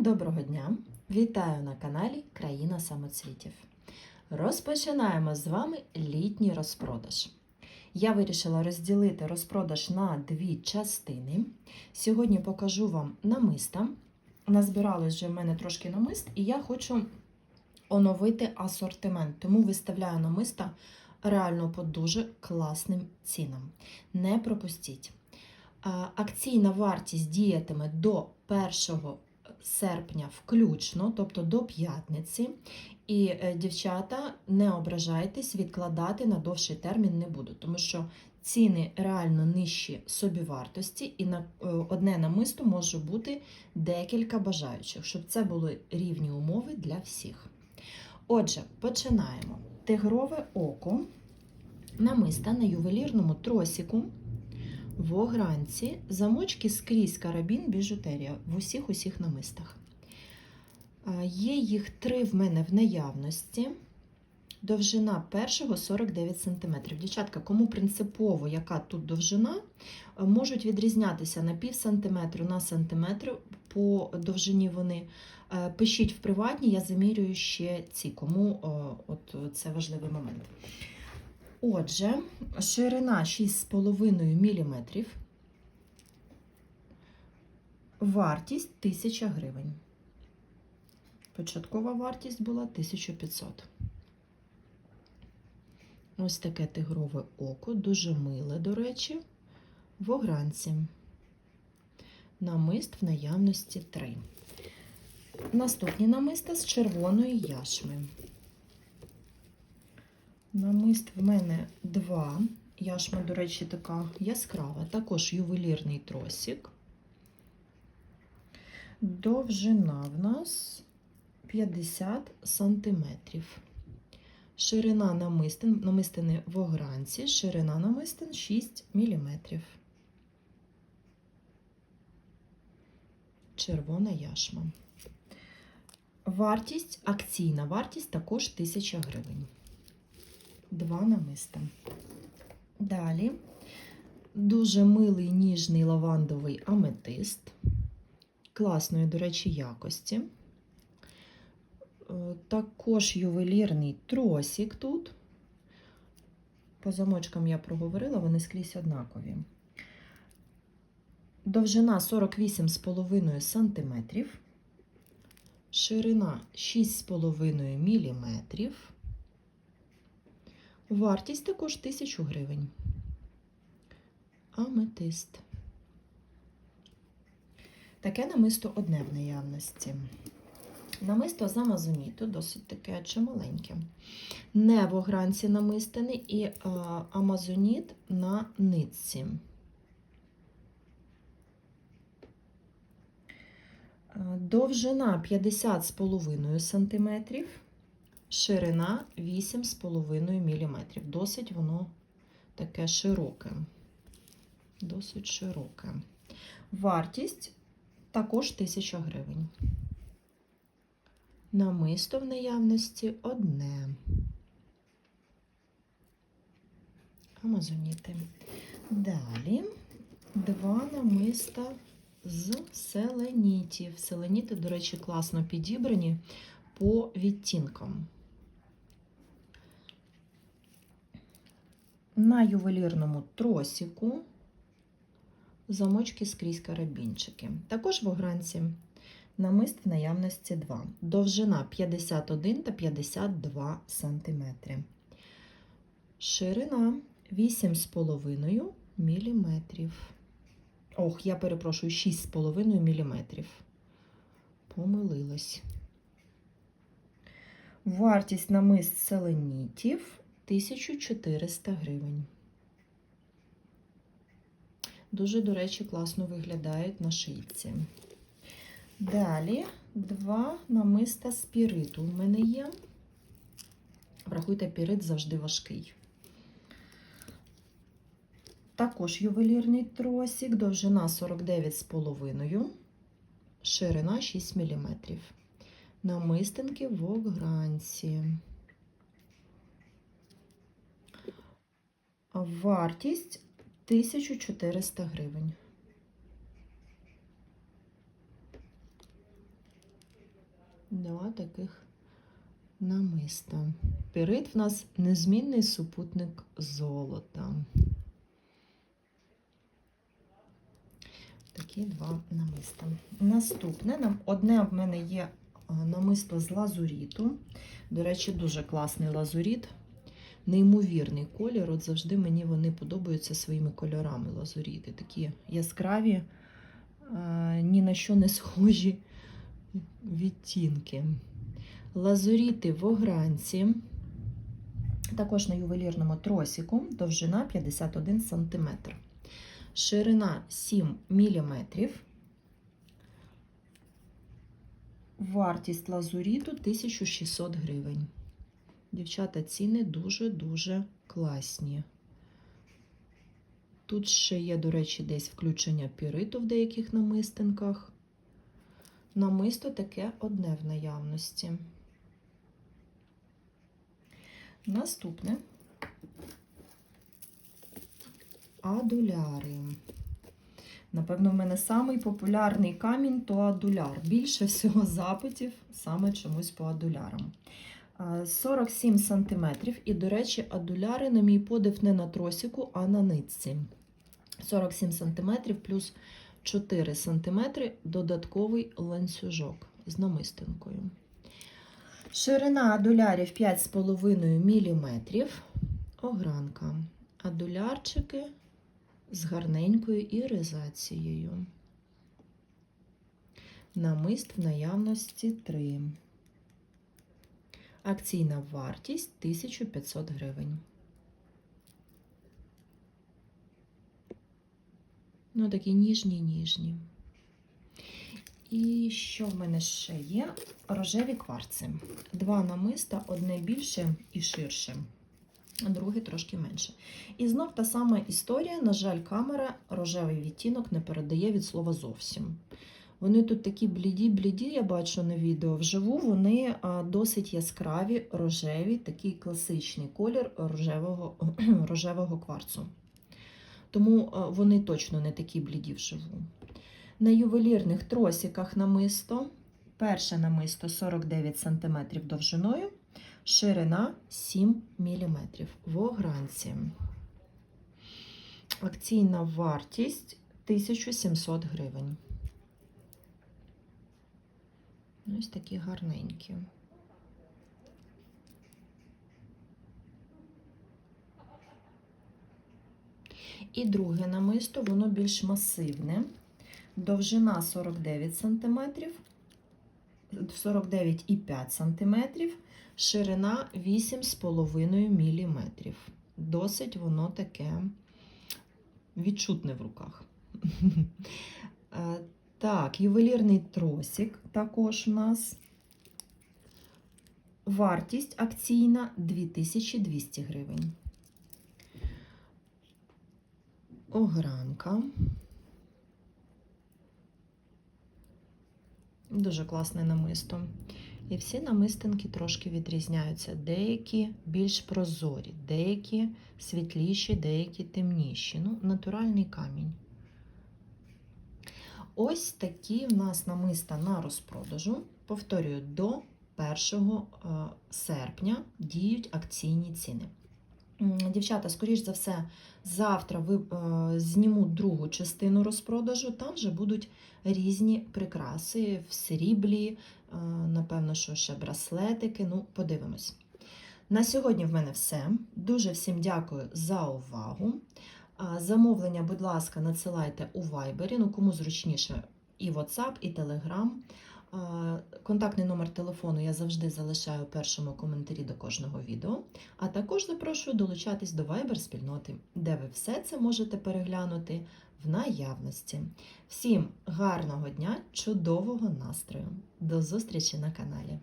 Доброго дня! Вітаю на каналі Країна самоцвітів. Розпочинаємо з вами літній розпродаж. Я вирішила розділити розпродаж на дві частини. Сьогодні покажу вам намиста. Назбиралось вже в мене трошки намист, і я хочу оновити асортимент, тому виставляю намиста реально по дуже класним цінам. Не пропустіть. Акційна вартість діятиме до 1 серпня включно, тобто до п'ятниці. І е, дівчата, не ображайтесь, відкладати на довший термін не буду, тому що ціни реально нижчі собівартості, і на е, одне намисто може бути декілька бажаючих, щоб це були рівні умови для всіх. Отже, починаємо. Тигрове око намиста на ювелірному тросіку в огранці, замочки скрізь карабін, біжутерія в усіх усіх намистах. Є їх три в мене в наявності. Довжина першого 49 см. Дівчатка, кому принципово, яка тут довжина, е, можуть відрізнятися на пів сантиметру на сантиметр по довжині вони. Е, Пишіть в приватні, я замірюю ще ці, кому от це важливий момент. Отже, ширина 6,5 мм. Вартість 1000 гривень. Початкова вартість була 1500. Ось таке тигрове око, дуже миле, до речі, в огранці. Намист в наявності 3. Наступні намиста з червоної яшми. Намист в мене два. Яшма, до речі, така яскрава. Також ювелірний тросик. Довжина в нас 50 сантиметрів. Ширина намистин, намистини в огранці, ширина намистин 6 мм. Червона яшма. Вартість, акційна вартість також 1000 гривень. Два намиста. Далі дуже милий ніжний лавандовий аметист. Класної, до речі, якості. Е, Також ювелірний тросик тут. По замочкам я проговорила, вони скрізь однакові. Довжина 48,5 см, ширина 6,5 мм. Вартість також 1000 гривень. Аметист. Таке намисто одне в наявності. Намисто з Амазоніту, досить таке чималеньке. Не в огранці намистини і а, Амазоніт на нитці. Довжина 50,5 см, ширина 8,5 мм. Досить воно таке широке. Досить широке. Вартість також 1000 гривень. Намисто в наявності одне. Амазоніти. Далі два намиста з селенітів. Селеніти, до речі, класно підібрані по відтінкам. На ювелірному тросіку замочки скрізь карабінчики. Також в огранці намист в наявності 2. Довжина 51 та 52 см. Ширина 8,5 мм. Ох, я перепрошую, 6,5 мм. Помилилась. Вартість намист селенітів 1400 гривень. Дуже, до речі, класно виглядають на шийці. Далі два намиста спіриту у мене є. Врахуйте, пірит завжди важкий. Також ювелірний тросик, довжина 49,5, ширина 6 мм. Намистинки в огранці. Вартість 1400 гривень. два таких намиста. Пірит в нас незмінний супутник золота. Такі два намиста. Наступне нам одне в мене є а, намисто з лазуріту. До речі, дуже класний лазуріт. Неймовірний колір. От завжди мені вони подобаються своїми кольорами лазуріти. Такі яскраві, ні на що не схожі відтінки. Лазуріти в огранці. Також на ювелірному тросіку довжина 51 см. Ширина 7 мм. Вартість лазуріту 1600 гривень. Дівчата, ціни дуже-дуже класні. Тут ще є, до речі, десь включення піриту в деяких намистинках. Намисто таке одне в наявності. Наступне адуляри. Напевно, в мене самий популярний камінь то адуляр. Більше всього запитів саме чомусь по адулярам. А, 47 см. І, до речі, адуляри, на мій подив, не на тросіку, а на нитці. 47 см плюс 4 см додатковий ланцюжок з намистинкою. Ширина адулярів 5,5 мм. Огранка. Адулярчики з гарненькою іризацією. Намист в наявності 3. Акційна вартість 1500 гривень. Ну, такі ніжні, ніжні. І що в мене ще є? Рожеві кварци. Два намиста, одне більше і ширше, друге трошки менше. І знов та сама історія. На жаль, камера рожевий відтінок не передає від слова зовсім. Вони тут такі бліді-бліді, я бачу на відео. Вживу вони досить яскраві, рожеві, такий класичний колір рожевого, рожевого кварцу. Тому вони точно не такі бліді вживу. На ювелірних тросиках намисто. Перше намисто 49 см довжиною, ширина 7 мм в огранці. Акційна вартість 1700 гривень. Ось такі гарненькі. І друге намисто, воно більш масивне. Довжина 49 см, 49,5 см, ширина 8,5 мм. Досить воно таке відчутне в руках. Так, ювелірний тросик також у нас. Вартість акційна 2200 гривень. Огранка. Дуже класне намисто. І всі намистинки трошки відрізняються. Деякі більш прозорі, деякі світліші, деякі темніші. Ну, натуральний камінь. Ось такі в нас намиста на розпродажу. Повторюю, до 1 серпня діють акційні ціни. Дівчата, скоріш за все, завтра ви е, зніму другу частину розпродажу. Там вже будуть різні прикраси в сріблі, е, напевно, що ще браслетики. Ну, подивимось. На сьогодні в мене все. Дуже всім дякую за увагу. Замовлення, будь ласка, надсилайте у Viber, ну кому зручніше, і WhatsApp, і Telegram. Контактний номер телефону я завжди залишаю у першому коментарі до кожного відео. А також запрошую долучатись до Viber спільноти, де ви все це можете переглянути в наявності. Всім гарного дня, чудового настрою! До зустрічі на каналі!